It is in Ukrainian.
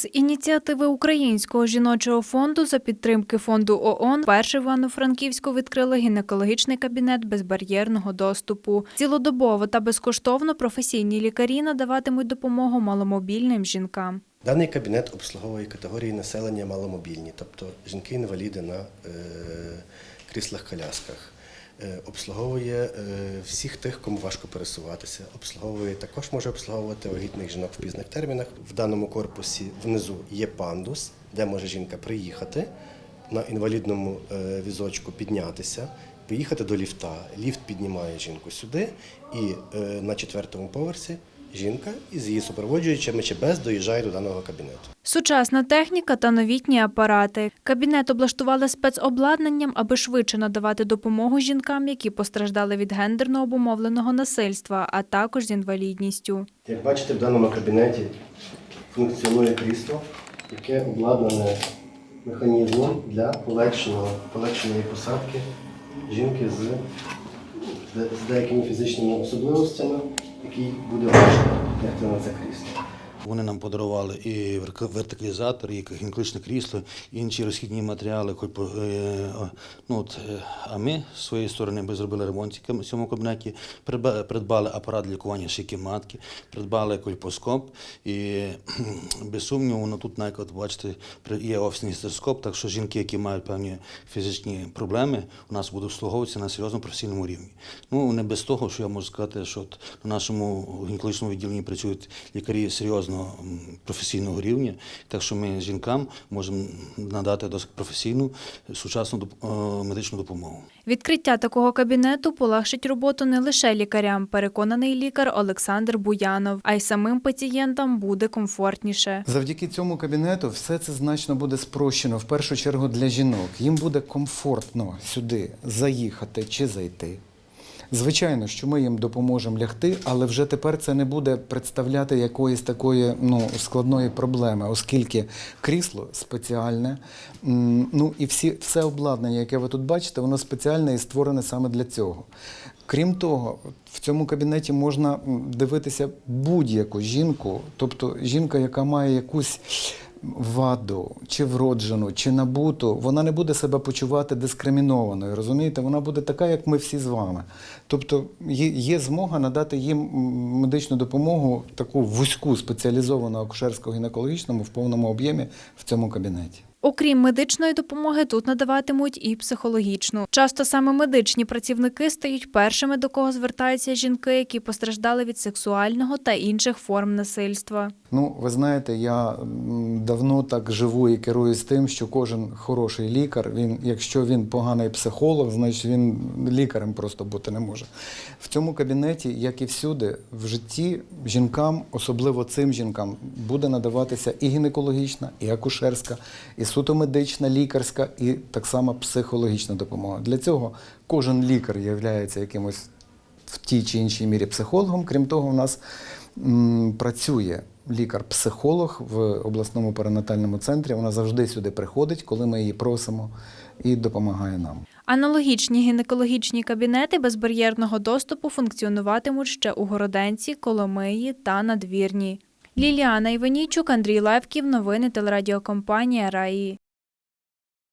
З ініціативи Українського жіночого фонду за підтримки фонду ООН вперше в Івано-Франківську відкрили гінекологічний кабінет безбар'єрного доступу. Цілодобово та безкоштовно професійні лікарі надаватимуть допомогу маломобільним жінкам. Даний кабінет обслуговує категорії населення маломобільні, тобто жінки-інваліди на е, кріслах-колясках. Е, обслуговує е, всіх тих, кому важко пересуватися. Обслуговує також може обслуговувати вагітних жінок в пізних термінах. В даному корпусі внизу є пандус, де може жінка приїхати на інвалідному е, візочку піднятися, поїхати до ліфта. Ліфт піднімає жінку сюди, і е, на четвертому поверсі жінка із її супроводжуючими чи без доїжджає до даного кабінету. Сучасна техніка та новітні апарати. Кабінет облаштували спецобладнанням, аби швидше надавати допомогу жінкам, які постраждали від гендерно обумовленого насильства, а також з інвалідністю. Як бачите, в даному кабінеті функціонує крісло, яке обладнане механізмом для полегшеної посадки жінки з, з з деякими фізичними особливостями, який буде важко лягти на це крісло. Вони нам подарували і вертикалізатор, і гінкличне крісло, і інші розхідні матеріали. е, Ну, от, е, а ми з своєї сторони ми зробили ремонт в цьому- кабінеті, придбали апарат для лікування шийки матки, придбали кольпоскоп. І без сумніву, воно тут навіть, от, бачите, є офісний стетоскоп, так що жінки, які мають певні фізичні проблеми, у нас будуть обслуговуватися на серйозному професійному рівні. Ну, не без того, що я можу сказати, що от на нашому гінекологічному відділенні працюють лікарі серйозного м, професійного рівня, так що ми жінкам можемо надати досить професійну сучасну е, медичну допомогу. Відкриття такого кабінету полегшить роботу не лише лікарям, переконаний лікар Олександр Буянов, а й самим пацієнтам буде комфортніше. Завдяки цьому кабінету все це значно буде спрощено в першу чергу для жінок. Їм буде комфортно сюди заїхати чи зайти. Звичайно, що ми їм допоможемо лягти, але вже тепер це не буде представляти якоїсь такої ну, складної проблеми, оскільки крісло спеціальне, ну і всі, все обладнання, яке ви тут бачите, воно спеціальне і створене саме для цього. Крім того, в цьому кабінеті можна дивитися будь-яку жінку, тобто жінка, яка має якусь ваду, чи вроджену, чи набуту, вона не буде себе почувати дискримінованою. Розумієте, вона буде така, як ми всі з вами. Тобто є, змога надати їм медичну допомогу, таку вузьку спеціалізовану акушерсько-гінекологічному в повному об'ємі в цьому кабінеті. Окрім медичної допомоги, тут надаватимуть і психологічну. Часто саме медичні працівники стають першими, до кого звертаються жінки, які постраждали від сексуального та інших форм насильства. Ну, ви знаєте, я давно так живу і керуюсь тим, що кожен хороший лікар, він, якщо він поганий психолог, значить він лікарем просто бути не може. В цьому кабінеті, як і всюди, в житті жінкам, особливо цим жінкам, буде надаватися і гінекологічна, і акушерська, і суто медична, лікарська, і так само психологічна допомога. Для цього кожен лікар є якимось в тій чи іншій мірі психологом. Крім того, у нас м, працює лікар-психолог в обласному перинатальному центрі. Вона завжди сюди приходить, коли ми її просимо, і допомагає нам. Аналогічні гінекологічні кабінети безбар'єрного доступу функціонуватимуть ще у Городенці, Коломиї та Надвірні. Ліліана Іванійчук, Андрій Левків. Новини телерадіокомпанія Раї.